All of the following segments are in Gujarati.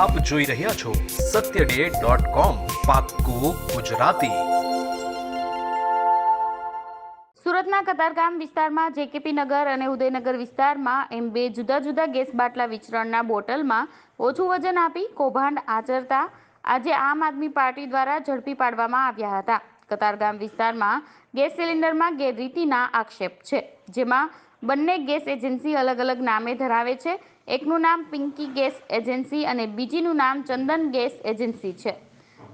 આપ જોઈ રહ્યા છો સત્ય ડે ગુજરાતી. સુરતના કતારગામ વિસ્તારમાં જેકેપી નગર અને ઉદયનગર વિસ્તારમાં એમ બે જુદા જુદા ગેસ બાટલા વિચરણના બોટલમાં ઓછું વજન આપી કૌભાંડ આચરતા આજે આમ આદમી પાર્ટી દ્વારા ઝડપી પાડવામાં આવ્યા હતા. કતારગામ વિસ્તારમાં ગેસ સિલિન્ડરમાં ગેરરીતિના આક્ષેપ છે, જેમાં બંને ગેસ એજન્સી અલગ અલગ નામે ધરાવે છે એકનું નામ પિંકી ગેસ એજન્સી અને બીજીનું નામ ચંદન ગેસ એજન્સી છે.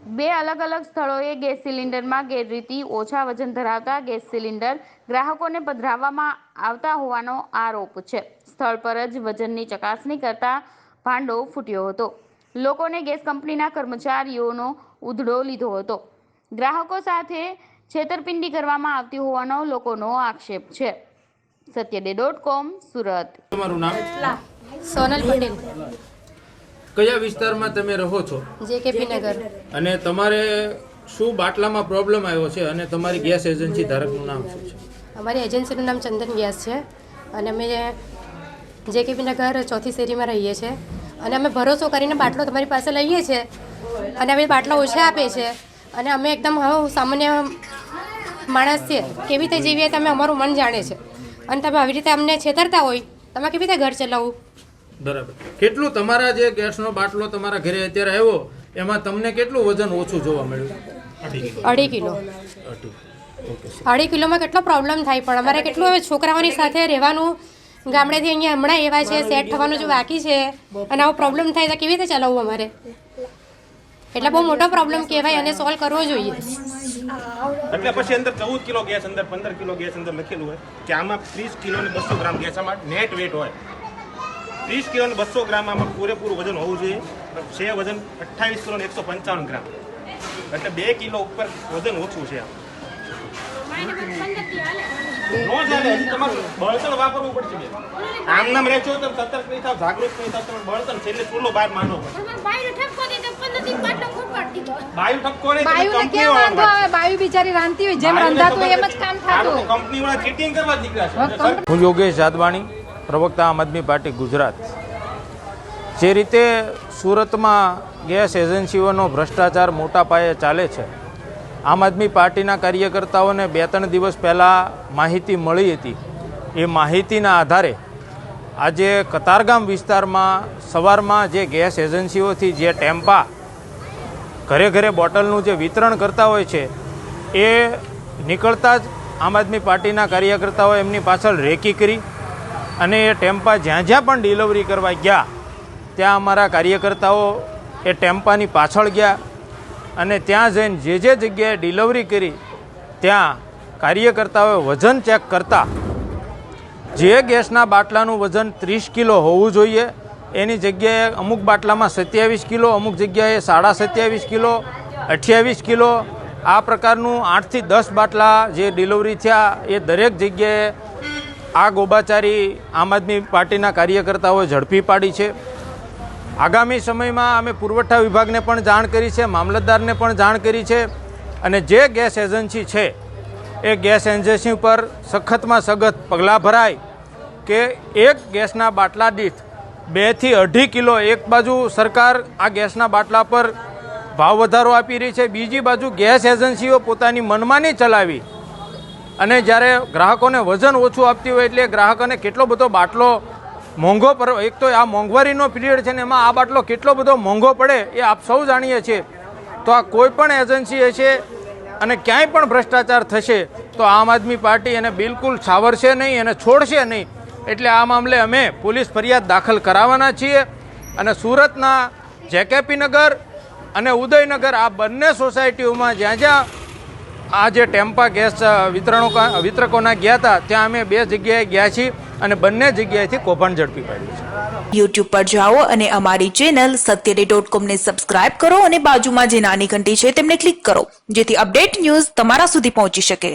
બે અલગ અલગ સ્થળોએ ગેસ સિલિન્ડરમાં ગેરરીતિ ઓછા વજન ધરાવતા ગેસ સિલિન્ડર ગ્રાહકોને પધરાવવામાં આવતા હોવાનો આરોપ છે. સ્થળ પર જ વજનની ચકાસણી કરતા ભાંડો ફૂટ્યો હતો. લોકોને ગેસ કંપનીના કર્મચારીઓનો ઉધડો લીધો હતો. ગ્રાહકો સાથે છેતરપિંડી કરવામાં આવતી હોવાનો લોકોનો આક્ષેપ છે. સત્યડે ડોટ કોમ સુરત. તમારું નામ? સોનલ પટેલ. કયા વિસ્તારમાં તમે રહો છો? જેકેપી નગર. અને તમારે શું બાટલામાં પ્રોબ્લેમ આવ્યો છે અને તમારી ગેસ એજન્સી ધારકનું નામ શું છે? અમારી એજન્સીનું નામ ચંદન ગેસ છે. અને અમે જેકેપી નગર ચોથી શેરીમાં રહીએ છીએ. અને અમે ભરોસો કરીને બાટલો તમારી પાસે લઈએ છીએ. અને અમે બાટલા ઓછા આપે છે. અને અમે એકદમ હવે સામાન્ય માણસ છીએ. કેવી રીતે જીવીએ તમે અમારું મન જાણે છે. અને તમે આવી રીતે અમને છેતરતા હોય તમે કેવી રીતે ઘર ચલાવવું બરાબર. કેટલું તમારા જે ગેસનો બાટલો તમારા ઘરે અત્યારે આવ્યો એમાં તમને કેટલું વજન ઓછું જોવા મળ્યું? અઢી કિલો. અઢી કિલોમાં કેટલો પ્રોબ્લેમ થાય? પણ અમારે કેટલું હવે છોકરાઓની સાથે રહેવાનું ગામડેથી અહીંયા હમણાં એવા છે સેટ થવાનું જો બાકી છે અને આવો પ્રોબ્લેમ થાય તો કેવી રીતે ચલાવવું અમારે? એટલે બહુ મોટો પ્રોબ્લેમ કહેવાય અને સોલ્વ કરવો જોઈએ. એટલે પછી અંદર ચૌદ કિલો ગેસ અંદર પંદર કિલો ગેસ અંદર લખેલું હોય કે આમાં ત્રીસ કિલો ને બસો ગ્રામ ગેસ આમાં નેટ વેટ હોય. ત્રીસ કિલો અને બસો ગ્રામ આમાં પૂરેપૂરું વજન હોવું જોઈએ. પણ છે વજન અઠ્ઠાવીસ કિલો એકસો પંચાવન ગ્રામ. એટલે બે કિલો ઉપર વજન ઓછું છે બળતણ વાપરવું પડશે આમ નામ રહેશો તો સતર્ક નહીં થાવ જાગૃત નહીં થાવ તમે બળતણ છેલ્લે ચૂલો બહાર માંડવો બાયું ઠપકો નહીં કંપની વાળા બાયુ બિચારી રાંધતી હોય જેમ રંધાતું એમ જ કામ થતું કંપની વાળા ચીટિંગ કરવા જ નીકળ્યા છે. હું યોગેશ જાદવાણી. પ્રવક્તા આમ આદમી પાર્ટી ગુજરાત. જે રીતે સુરતમાં ગેસ એજન્સીઓનો ભ્રષ્ટાચાર મોટા પાયે ચાલે છે, આમ આદમી પાર્ટીના કાર્યકર્તાઓને બે ત્રણ દિવસ પહેલાં માહિતી મળી હતી. એ માહિતીના આધારે આજે કતારગામ વિસ્તારમાં સવારમાં જે ગેસ એજન્સીઓથી જે ટેમ્પા ઘરે ઘરે બોટલનું જે વિતરણ કરતા હોય છે, એ નીકળતા જ આમ આદમી પાર્ટીના કાર્યકર્તાઓ એમની પાછળ રેકી કરી અને એ ટેમ્પા જ્યાં જ્યાં પણ ડિલિવરી કરવા ગયા, ત્યાં અમારા કાર્યકર્તાઓ એ ટેમ્પાની પાછળ ગયા અને ત્યાં જઈને જે જે જગ્યાએ ડિલિવરી કરી, ત્યાં કાર્યકર્તાઓએ વજન ચેક કરતા. જે ગેસના બાટલાનું વજન ત્રીસ કિલો હોવું જોઈએ, એની જગ્યાએ અમુક બાટલામાં સત્યાવીસ કિલો, અમુક જગ્યાએ સાડા સત્યાવીસ કિલો, અઠ્યાવીસ કિલો, આ પ્રકારનું આઠથી દસ બાટલા જે ડિલિવરી થયા, એ દરેક જગ્યાએ આ ગોબાચારી આમ આદમી પાર્ટીના કાર્યકર્તાઓએ ઝડપી પાડી છે. આગામી સમયમાં અમે પુરવઠા વિભાગને પણ જાણ કરી છે, મામલતદારને પણ જાણ કરી છે અને જે ગેસ એજન્સી છે, એ ગેસ એજન્સી ઉપર સખતમાં સખત પગલાં ભરાય કે એક ગેસના બાટલા દીઠ બેથી અઢી કિલો એક બાજુ સરકાર આ ગેસના બાટલા પર ભાવ વધારો આપી રહી છે. બીજી બાજુ ગેસ એજન્સીઓ પોતાની મનમાની ચલાવી અને જ્યારે ગ્રાહકોને વજન ઓછું આપતી હોય એટલે ગ્રાહકોને કેટલો બધો બાટલો મોંઘો પર એક તો આ મોંઘવારીનો પિરિયડ છે ને એમાં આ બાટલો કેટલો બધો મોંઘો પડે એ આપ સૌ જાણીએ છીએ. તો આ કોઈ પણ એજન્સી હશે અને ક્યાંય પણ ભ્રષ્ટાચાર થશે, તો આમ આદમી પાર્ટી એને બિલકુલ છાવરશે નહીં અને છોડશે નહીં. એટલે આ મામલે અમે પોલીસ ફરિયાદ દાખલ કરાવવાના છીએ અને સુરતના જેકેપી નગર અને ઉદયનગર, આ બંને સોસાયટીઓમાં જ્યાં જ્યાં આ જે ટેમ્પા ગેસ વિતરણો વિતરકોના ગયા હતા, ત્યાં અમે બે જગ્યાએ ગયા છીએ અને બંને જગ્યાએથી કૌભાંડ ઝડપી પાડ્યું છે. યુટ્યુબ પર જાઓ અને અમારી ચેનલ સત્યડે ડોટ કોમને સબસ્ક્રાઇબ કરો અને બાજુમાં જે નાની ઘંટી છે તેમને ક્લિક કરો, જેથી અપડેટ ન્યૂઝ તમારા સુધી પહોંચી શકે.